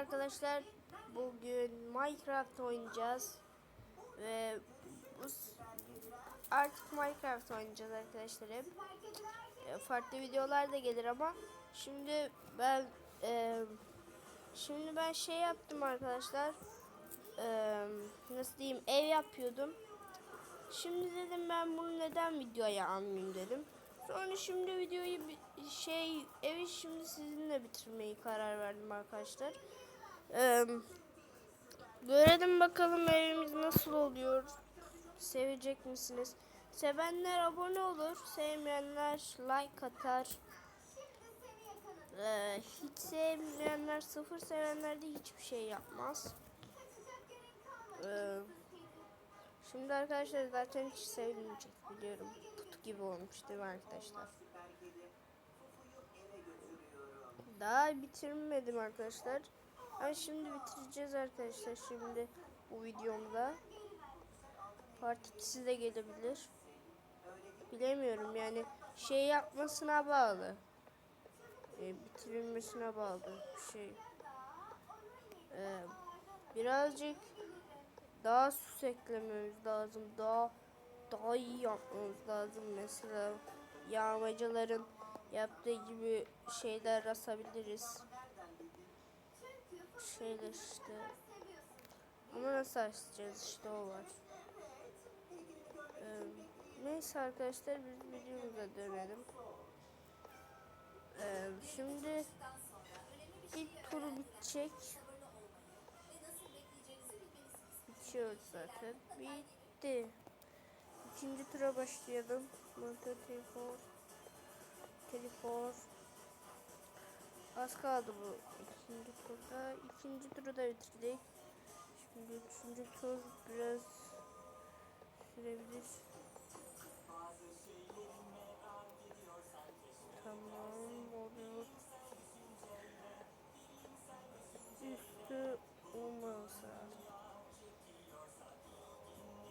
arkadaşlar. Bugün Minecraft oynayacağız. Ve artık Minecraft oynayacağız arkadaşlar hep. E, Farklı videolar da gelir ama şimdi ben e, şimdi ben şey yaptım arkadaşlar. E, nasıl diyeyim ev yapıyordum. Şimdi dedim ben bunu neden videoya almayayım dedim. Sonra şimdi videoyu şey evi şimdi sizinle bitirmeyi karar verdim arkadaşlar. Görelim bakalım evimiz nasıl oluyor. Sevecek misiniz? Sevenler abone olur, sevmeyenler like atar. Ee, hiç sevmeyenler, sıfır sevenler de hiçbir şey yapmaz. Ee, Şimdi arkadaşlar zaten hiç sevilmeyecek biliyorum. Put gibi olmuş değil mi arkadaşlar? Daha bitirmedim arkadaşlar. Ben şimdi bitireceğiz arkadaşlar şimdi bu videomda. Part 2'si de gelebilir. Bilemiyorum yani şey yapmasına bağlı. Ee, bitirilmesine bağlı bir şey. Ee, birazcık daha süs eklememiz lazım. Daha daha iyi yapmamız lazım. Mesela yağmacıların yaptığı gibi şeyler asabiliriz. Şeyler işte. Ama nasıl açacağız işte o var. Ee, neyse arkadaşlar biz videomuza dönelim. Ee, şimdi bir tur bitecek. Bitiyor zaten. Bitti. İkinci tura başlayalım. Motor telefon. Telefon. Az kaldı bu ikinci turda. İkinci turu da bitirdik. Şimdi üçüncü tur biraz sürebilir. Tamam oluyor. Üstü olmaması.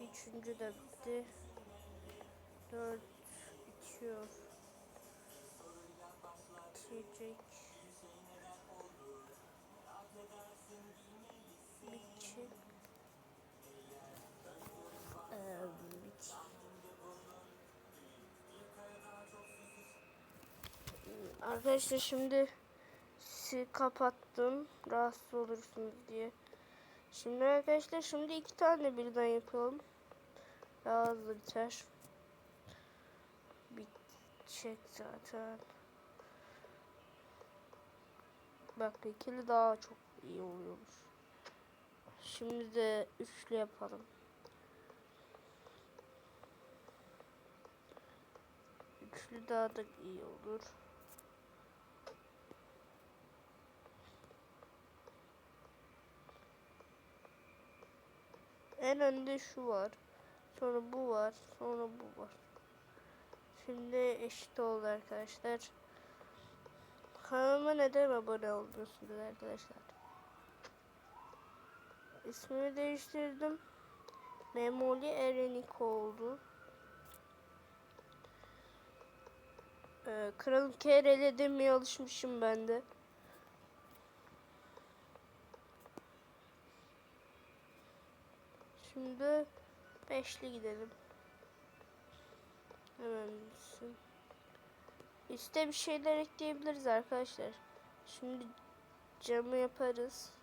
Üçüncü de bitti. Dört bitiyor. Bitecek. Arkadaşlar şimdi kapattım rahatsız olursunuz diye. Şimdi arkadaşlar şimdi iki tane birden yapalım. Daha hızlı biter. Bitecek zaten. Bak ikili daha çok iyi oluyormuş. Şimdi de üçlü yapalım. Üçlü daha da iyi olur. En önde şu var. Sonra bu var. Sonra bu var. Şimdi eşit oldu arkadaşlar. Kanalıma neden abone olmuyorsunuz arkadaşlar? İsmimi değiştirdim. Memoli Erenik oldu. Ee, Kralım KRL demeye alışmışım ben de. Şimdi beşli gidelim. Hemen bitsin. İşte bir şeyler ekleyebiliriz arkadaşlar. Şimdi camı yaparız.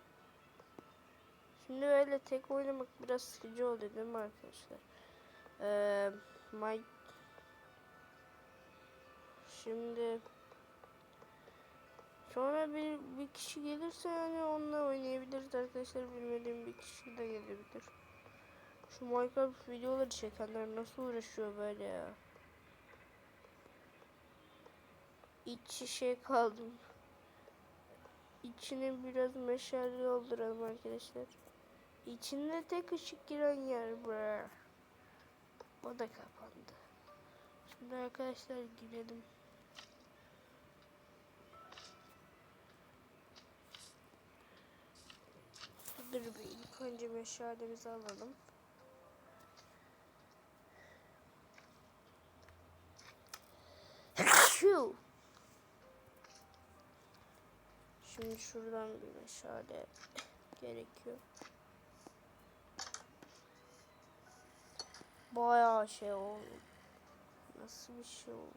Şimdi böyle tek oynamak biraz sıkıcı oluyor değil mi arkadaşlar? Ee, my... Şimdi sonra bir, bir kişi gelirse yani onunla oynayabiliriz arkadaşlar. Bilmediğim bir kişi de gelebilir. Şu Minecraft videoları çekenler nasıl uğraşıyor böyle ya? İç şey kaldım. İçini biraz meşale dolduralım arkadaşlar. İçinde tek ışık giren yer bura. O da kapandı. Şimdi arkadaşlar girelim. Dur bir ilk önce meşalemizi alalım. Şimdi şuradan bir meşale gerekiyor. Bayağı şey oldu. Nasıl bir şey oldu?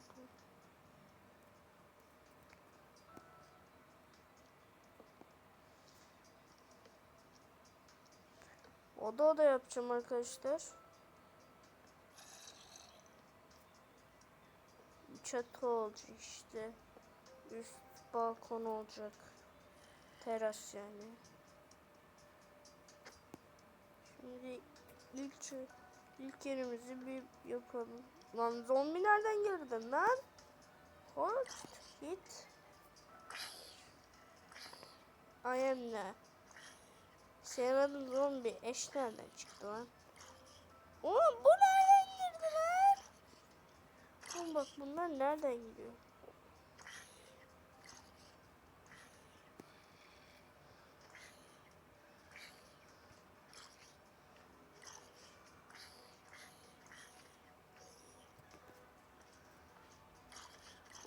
Oda oda yapacağım arkadaşlar. Çatı olacak işte. Üst balkon olacak. Teras yani. Şimdi ilk ilk yerimizi bir yapalım. Lan zombi nereden geldi lan? Hoş git. I am ne? Senin adın zombi. Eş nereden çıktı lan? Oğlum bu nereden girdi lan? Oğlum bak bunlar nereden giriyor?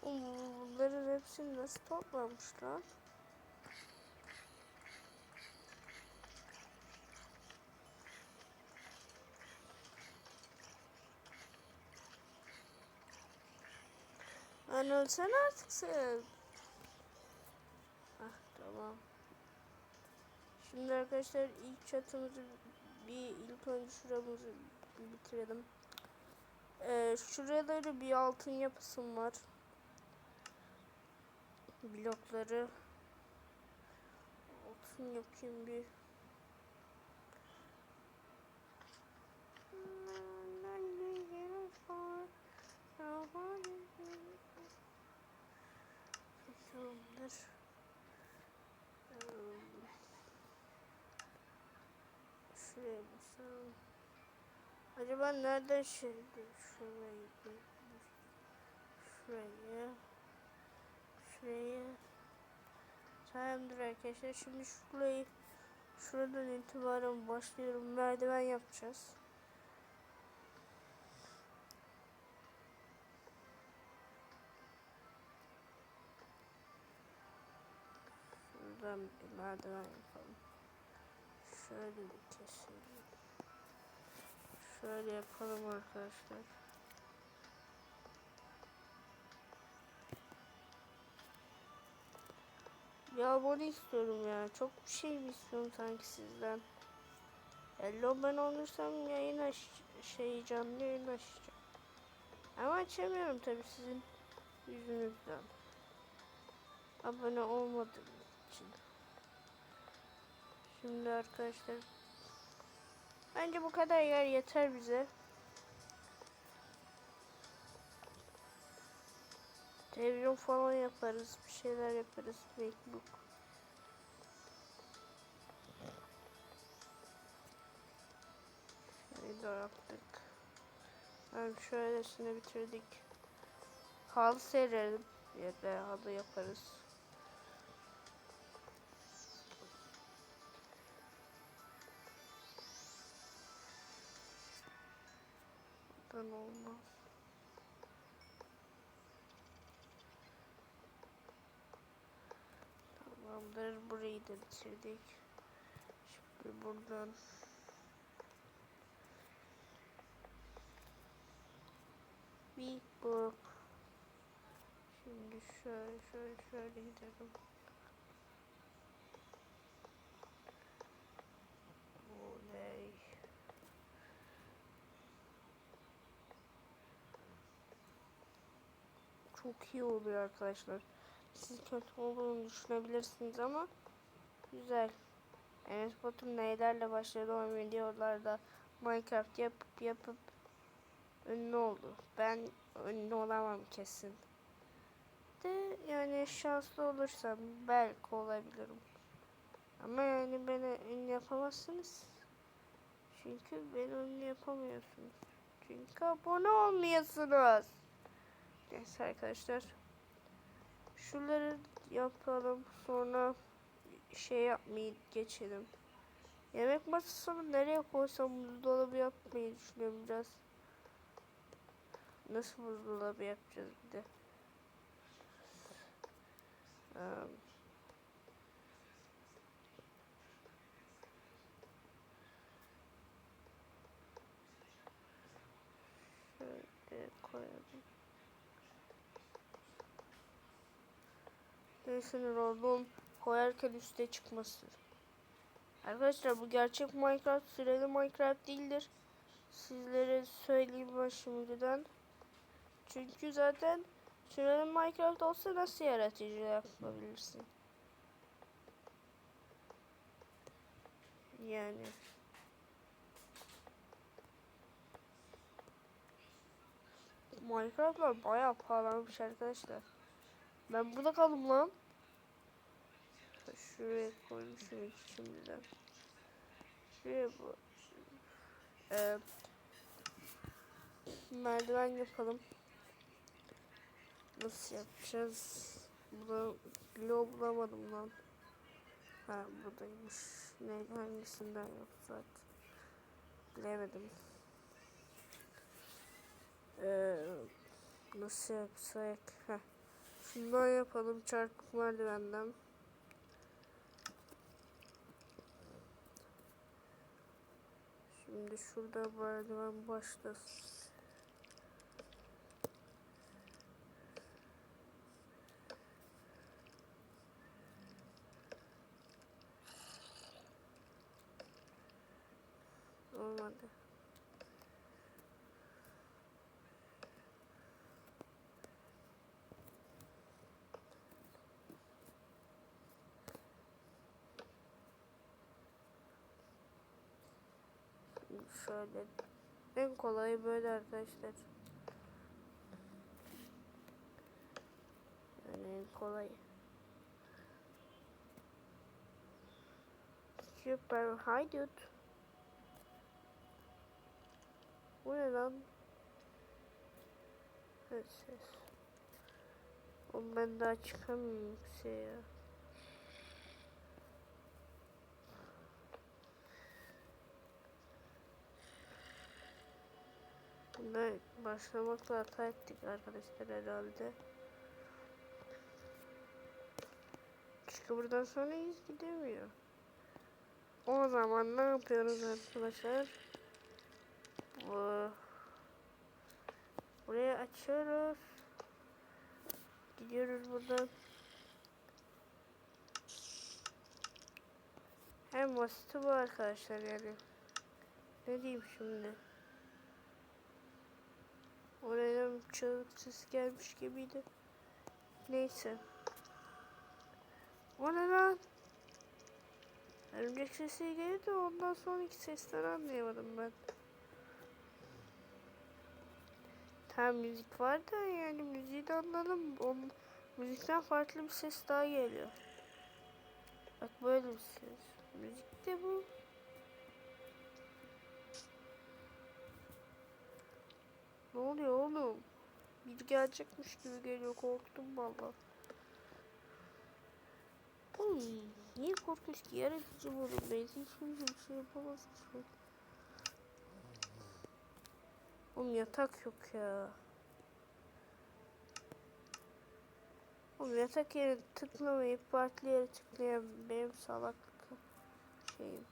Oğlum bunların hepsini nasıl toplamış lan? Ölsen artık sen. Ah tamam. Şimdi arkadaşlar ilk çatımızı bir ilk önce şuramızı bitirelim. Ee, şuraları bir altın yapısım var. Blokları altın yapayım bir. Tamamdır. Ee, Şuraya basalım. Acaba nereden şey şurayı şuraya şuraya Tamamdır arkadaşlar şimdi şurayı şuradan itibaren başlıyorum merdiven yapacağız. Şuradan bir merdiven yapalım. Şöyle bir keselim. Şöyle yapalım arkadaşlar. Ya abone istiyorum ya. Çok bir şey mi istiyorum sanki sizden? Hello ben olursam yayın aç şey canlı yayın açacağım. Ama açamıyorum tabii sizin yüzünüzden. Abone olmadığım için. Şimdi arkadaşlar bence bu kadar yer yeter bize. Televizyon falan yaparız, bir şeyler yaparız. Macbook. Şöyle yaptık. Ben şöylesini bitirdik. Halı serelim. Ya da halı yaparız. Buradan olmaz. Tamamdır. Burayı da bitirdik. Şimdi buradan Big Book. Şimdi şöyle şöyle şöyle gidelim. Oley. Çok iyi oluyor arkadaşlar. Siz kötü olduğunu düşünebilirsiniz ama güzel. Enes Batur neylerle başladı o videolarda Minecraft yapıp yapıp ünlü oldu. Ben ünlü olamam kesin. De yani şanslı olursam belki olabilirim. Ama yani beni ünlü yapamazsınız. Çünkü beni ünlü yapamıyorsunuz. Çünkü abone olmuyorsunuz. Neyse arkadaşlar. Şunları yapalım. Sonra şey yapmayı geçelim. Yemek masasını nereye koysam buzdolabı yapmayı düşünüyorum biraz. Nasıl buzdolabı yapacağız bir de. Um, şöyle koyalım. Neyse ne oğlum. Koyarken üste çıkması. Arkadaşlar bu gerçek Minecraft süreli Minecraft değildir. Sizlere söyleyeyim ben. Çünkü zaten süreli Minecraft olsa nasıl yaratıcı yapabilirsin? Yani. Minecraft'lar bayağı pahalanmış arkadaşlar. Ben burada kaldım lan. Şuraya koymuşum şimdiden. Şuraya bu. Ee, merdiven yapalım. Nasıl yapacağız? Burada bloğu bulamadım lan. Ha buradaymış. Ne hangisinden yok. Bilemedim. Ee, nasıl yapsak? Heh. Şundan yapalım çarpık merdivenden. Şimdi şurada merdiven başlasın. Şöyle en kolayı böyle arkadaşlar. Yani en kolay. Süper haydut. Bu ne lan? Evet ses. Oğlum ben daha çıkamıyorum yükseğe Bunda başlamakla hata ettik arkadaşlar herhalde. Çünkü buradan sonra iz gidemiyor. O zaman ne yapıyoruz arkadaşlar? Bu Burayı açıyoruz. Gidiyoruz buradan. Hem basiti bu arkadaşlar yani. Ne diyeyim şimdi? Oraya çığlık ses gelmiş gibiydi. Neyse. O ne lan? Örümcek sesi geldi ondan sonraki sesten anlayamadım ben. Tam müzik var da yani müziği de anladım. O müzikten farklı bir ses daha geliyor. Bak böyle bir ses. Müzik de bu. Ne oluyor oğlum? Bir gelecekmiş gibi geliyor. Korktum valla. Oğlum niye korkuyorsun ki? Yaratıcı modundayız. Hiç kimse bir şey yapamaz ki. Oğlum yatak yok ya. Oğlum yatak yere tıklamayıp farklı yere tıklayan benim salaklık şeyim.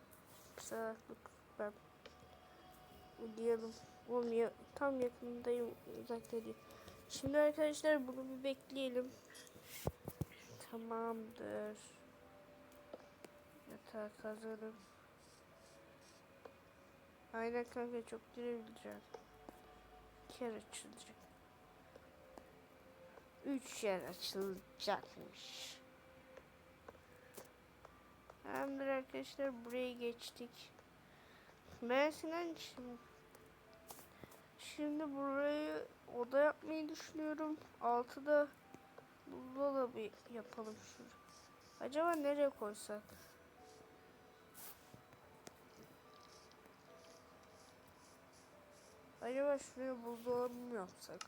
Salaklık ben. Diyelim. Ya, tam yakındayım uzakta değil. Şimdi arkadaşlar bunu bir bekleyelim. Tamamdır. Yatağı kazanım. Aynen kanka çok direbileceğim. Yer açılacak. Üç yer açılacakmış. Tamamdır arkadaşlar buraya geçtik. Ben Sinan şimdi Şimdi burayı oda yapmayı düşünüyorum. Altıda buzdolabı yapalım şurada. Acaba nereye koysak? Acaba şuraya buzdolabı mı yapsak?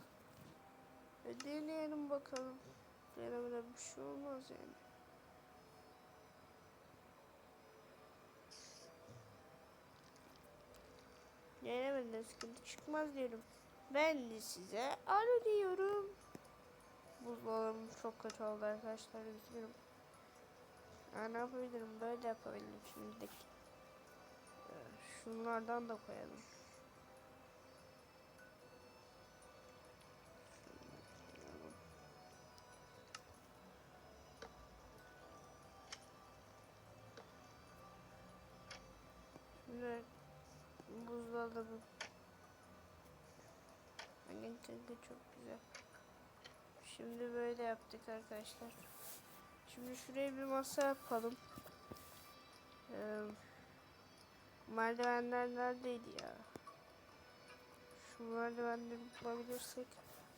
E deneyelim bakalım. Denemeden bir şey olmaz yani. Denemeden sıkıntı çıkmaz diyorum. Ben de size alo diyorum. Buzdolabım çok kötü oldu arkadaşlar üzgünüm. Ya ne yapabilirim böyle yapabilirim şimdilik. Ee, Şunlardan da koyalım. Buzdolabı. Aynen kanka çok güzel. Şimdi böyle yaptık arkadaşlar. Şimdi şuraya bir masa yapalım. Ee, merdivenler neredeydi ya? Şu merdivenleri bulabilirsek.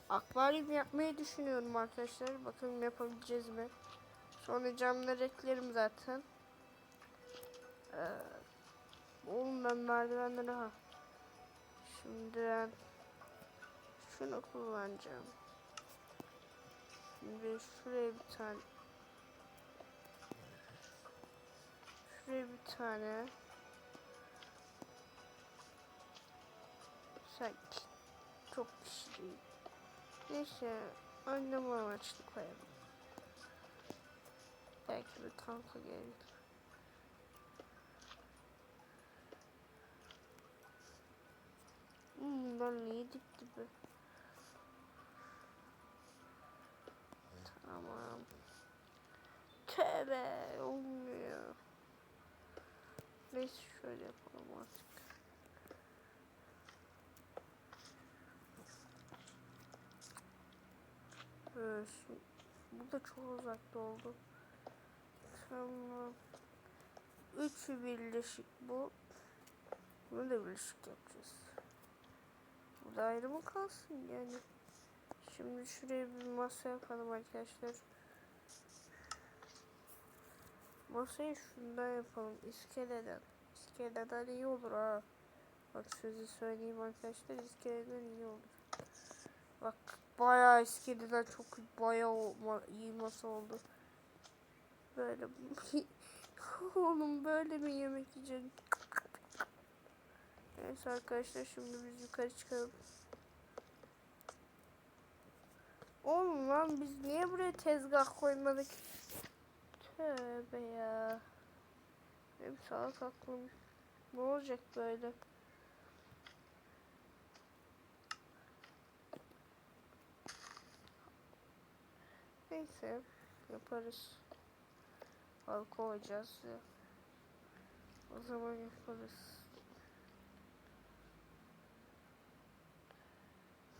Akvaryum yapmayı düşünüyorum arkadaşlar. Bakalım yapabileceğiz mi? Sonra camları eklerim zaten. Ee, oğlum ben merdivenleri ha. Şimdi ben şunu kullanacağım. Şimdi şuraya bir tane şuraya bir tane sanki çok kişi değil. Neyse önlem amaçlı koyalım. Belki bir tanka gelir. Hmm, bunlar niye dip dibi? Tamam. Tövbe olmuyor. Neyse şöyle yapalım artık. Evet, bu da çok uzakta oldu. Tamam. Üçü birleşik bu. Bunu da birleşik yapacağız. Bu da ayrı mı kalsın yani? Şimdi şuraya bir masa yapalım arkadaşlar. Masayı şundan yapalım. İskeleden. İskeleden iyi olur ha. Bak sözü söyleyeyim arkadaşlar. İskeleden iyi olur. Bak bayağı iskeleden çok bayağı iyi masa oldu. Böyle oğlum böyle mi yemek yiyeceksin? Neyse arkadaşlar şimdi biz yukarı çıkalım. Oğlum lan biz niye buraya tezgah koymadık? Tövbe ya. Benim salak aklım. Ne olacak böyle? Neyse yaparız. Al koyacağız ya. O zaman yaparız.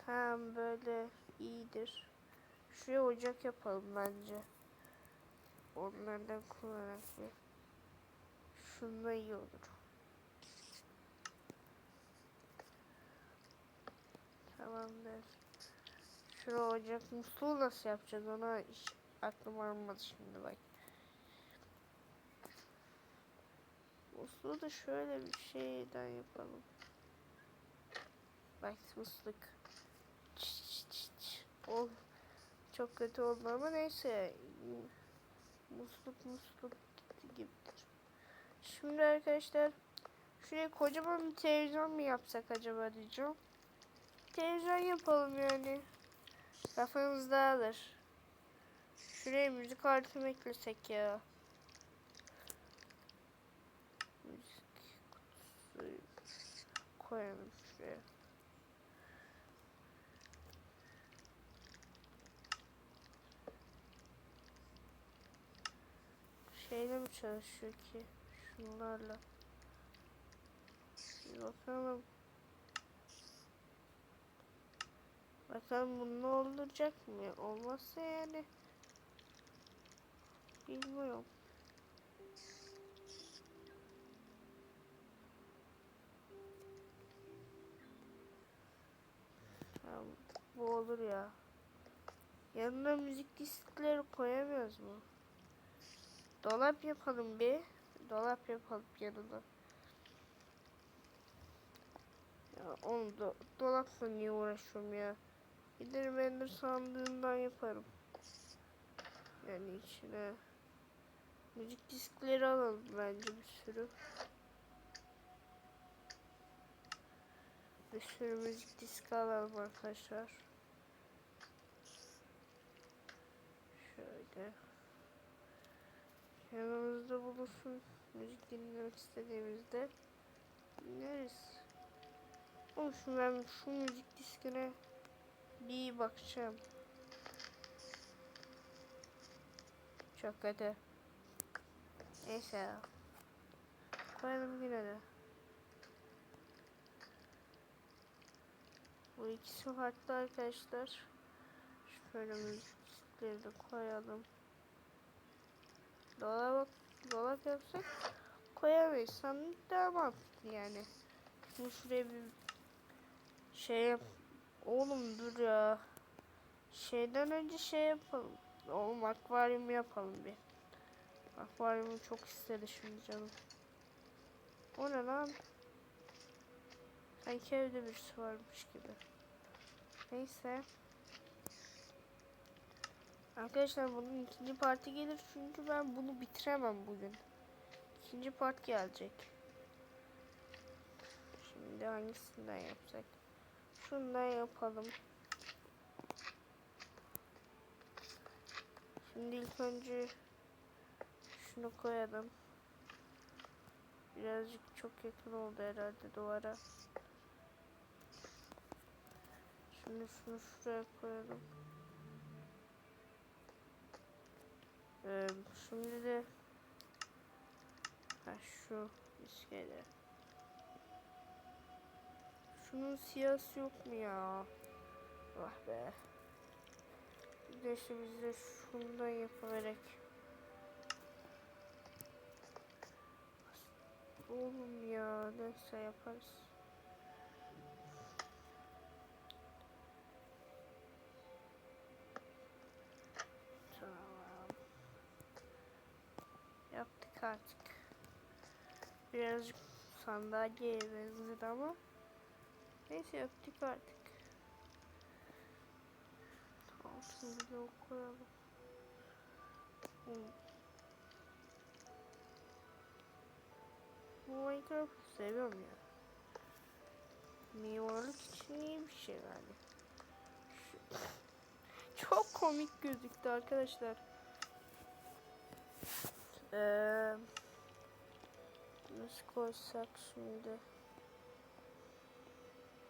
Tamam böyle iyidir. Şuraya ocak yapalım bence. Onlardan kullanarak bir. Şununla iyi olur. Tamamdır. Şuraya ocak musluğu nasıl yapacağız ona hiç aklım almadı şimdi bak. Musluğu da şöyle bir şeyden yapalım. Bak musluk. Çıt. Oh, çok kötü oldu ama neyse. Musluk musluk gitti gibidir. Şimdi arkadaşlar şuraya kocaman bir televizyon mu yapsak acaba diyeceğim. Televizyon yapalım yani. Kafamız dağılır. Şuraya müzik aleti mi eklesek ya? Müzik kutusu koyalım şuraya. Şeyle mi çalışıyor ki? Şunlarla. Bir bakalım. Bakalım bu ne olacak mı? Olmazsa yani. Bilmiyorum. Tamam, bu olur ya. Yanına müzik diskleri koyamıyoruz mu? Dolap yapalım bir. Dolap yapalım yanına. Ya onu da dolapla niye uğraşıyorum ya? Giderim Ender sandığından yaparım. Yani içine müzik diskleri alalım bence bir sürü. Bir sürü müzik diski alalım arkadaşlar. Şöyle. Yanımızda bulunsun. Müzik dinlemek istediğimizde dinleriz. Olsun ben şu müzik diskine bir bakacağım. Çok kötü. Neyse. Koyalım yine de. Bu ikisi farklı arkadaşlar. Şöyle müzikleri de koyalım. Dolap, dolap yapsak koyamayız. Sandık daha yani. Şimdi şuraya bir şey yap. Oğlum dur ya. Şeyden önce şey yapalım. Oğlum akvaryum yapalım bir. Akvaryumu çok istedi şimdi canım. O ne lan? Sanki evde birisi varmış gibi. Neyse. Arkadaşlar bunun ikinci parti gelir çünkü ben bunu bitiremem bugün. İkinci part gelecek. Şimdi hangisinden yapsak? Şundan yapalım. Şimdi ilk önce şunu koyalım. Birazcık çok yakın oldu herhalde duvara. Şimdi şunu şuraya koyalım. Ee, şimdi de ha, şu iskele. Şunun siyasi yok mu ya? Ah be. Bir de işte biz de şundan yapaverek. Oğlum ya neyse yaparız. Artık. Birazcık sandalyeye benzedi ama neyse yaptık artık. Tamam şimdi de o koyalım. Hmm. Bu Minecraft'ı seviyorum ya. Mimarlık için iyi bir şey yani. Çok komik gözüktü arkadaşlar. Ee, nasıl koysak şimdi?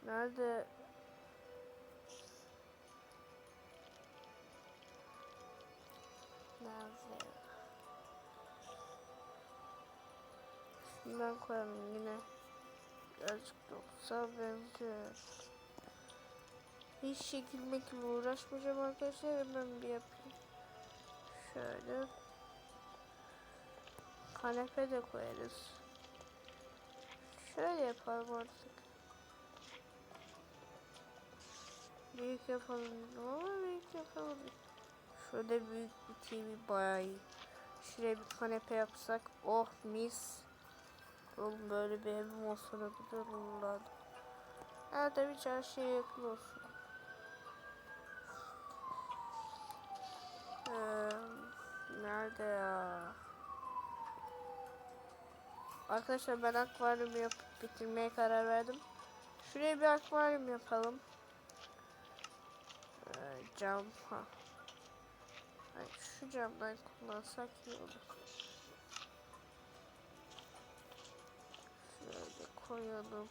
Nerede? Nerede? Şundan koyalım yine. Birazcık da benziyor. Hiç şekil mekil uğraşmayacağım arkadaşlar. Hemen bir yapayım. Şöyle. Kanepe de koyarız. Şöyle yapalım artık. Büyük yapalım ama büyük yapalım. Şöyle büyük bir TV bayağı iyi. Şuraya bir kanepe yapsak. Oh mis. Oğlum böyle bir evim olsa ne güzel olurdu. Ha tabii çarşıya yakın olsun. Ee, nerede ya? Arkadaşlar ben akvaryum yapıp bitirmeye karar verdim. Şuraya bir akvaryum yapalım. Ee, cam ha. Ay, şu camdan kullansak iyi olur. Şöyle koyalım.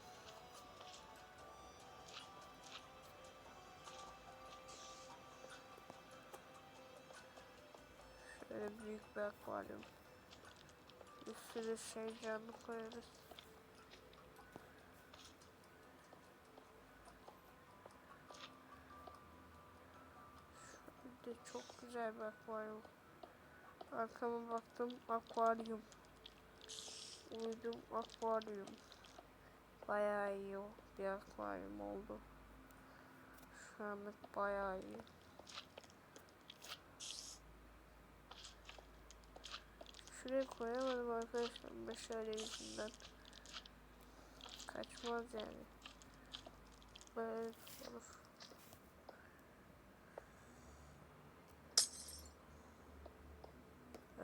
Şöyle büyük bir akvaryum. Bir sürü şey canlı koyarız. Şöyle çok güzel bir akvaryum. Arkama baktım akvaryum. Uydum akvaryum. Bayağı iyi bir akvaryum oldu. Şu anlık bayağı iyi. Şuraya koyamadım arkadaşlar meşale yüzünden. Kaçmaz yani. Böyle olur.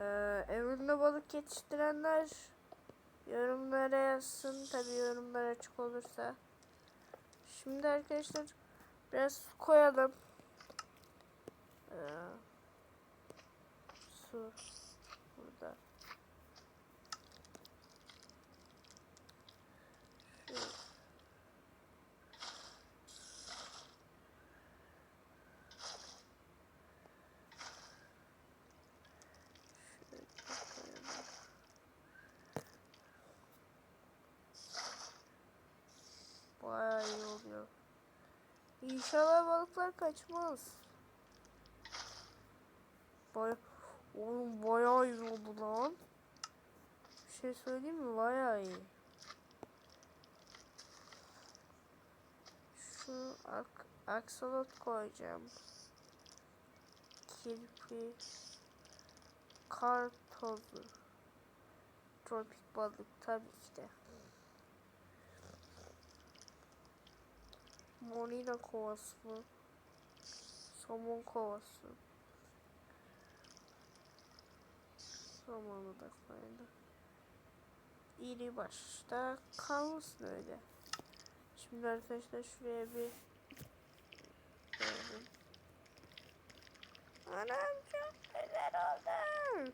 Ee, evinde balık yetiştirenler yorumlara yazsın. Tabi yorumlar açık olursa. Şimdi arkadaşlar biraz su koyalım. Ee, su burada. Şu. Şöyle koyalım. Bayağı iyi oluyor. İnşallah balıklar kaçmaz. Baya... Oğlum bayağı iyi oldu lan. Bir şey söyleyeyim mi? Bayağı iyi. Şu ak aksolot koyacağım. Kirpi. Kar tozu. Tropik balık tabii ki de. Monina kovası mı? Somon kovası. Somonu da koydum. İri başta kalmasın öyle. Şimdi arkadaşlar şuraya bir koyalım. Anam çok güzel oldu.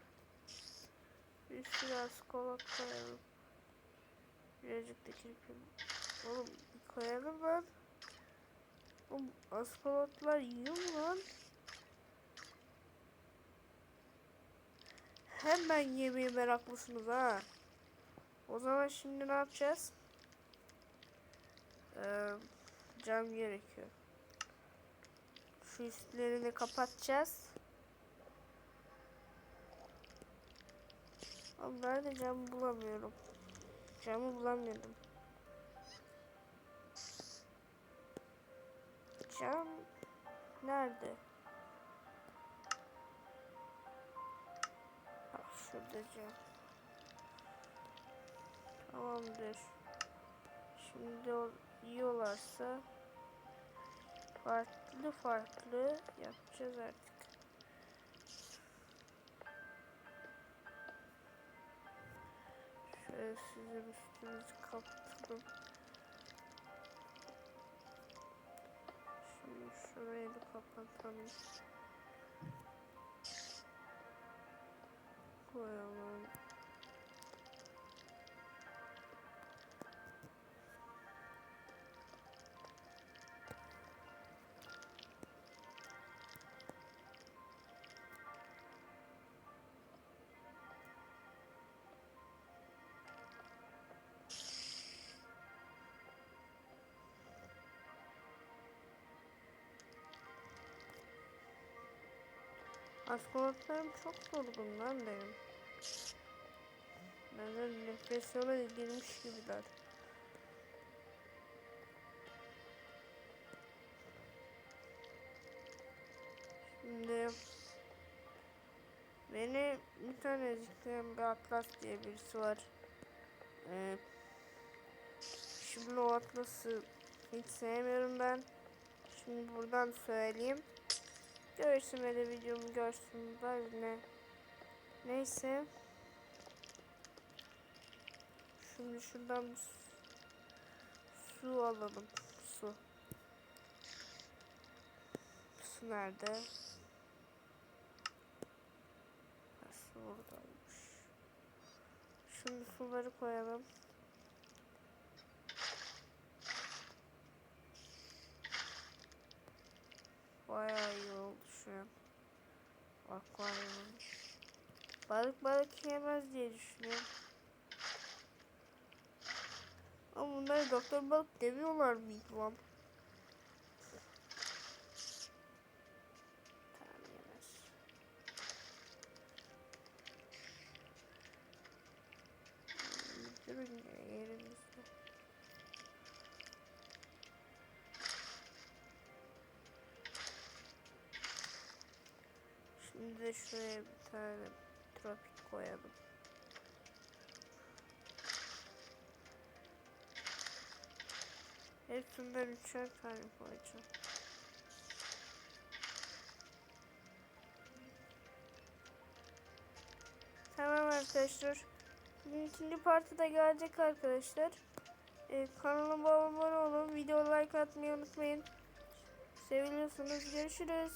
Bir sürü askolot koyalım. Birazcık da kirpim. Oğlum koyalım lan. Oğlum askolotlar yiyor mu lan? Hemen yemeğe meraklısınız ha. O zaman şimdi ne yapacağız? Ee, cam gerekiyor. Şu üstlerini kapatacağız. Ama nerede cam bulamıyorum. Camı bulamıyorum. Cam nerede? Ha, şurada cam. Tamamdır. Şimdi yiyorlarsa farklı farklı yapacağız artık. Şöyle sizin üstünüzü kapatalım. Şurayı da kapatalım. Koyalım. Askolotlarım çok yorgun lan benim. Benden depresyona girmiş gibiler. Şimdi beni bir tane ezikleyen bir Atlas diye birisi var. Ee, şimdi o Atlas'ı hiç sevmiyorum ben. Şimdi buradan söyleyeyim. Görsün böyle videomu görsünler ne. Neyse. Şimdi şuradan su, alalım. Su. Su nerede? Su buradaymış. Şimdi suları koyalım. Bayağı iyi oldu an. Akvaryumun. Balık balık yemez diye düşünüyorum. Ama bunları doktor balık demiyorlar mı İkvam? Şuraya bir tane tropik koyalım. Hepsinden üçer tane koyacağım. Tamam arkadaşlar. İkinci parti de gelecek arkadaşlar. Ee, kanalıma abone olun. Video like atmayı unutmayın. Seviliyorsunuz. Görüşürüz.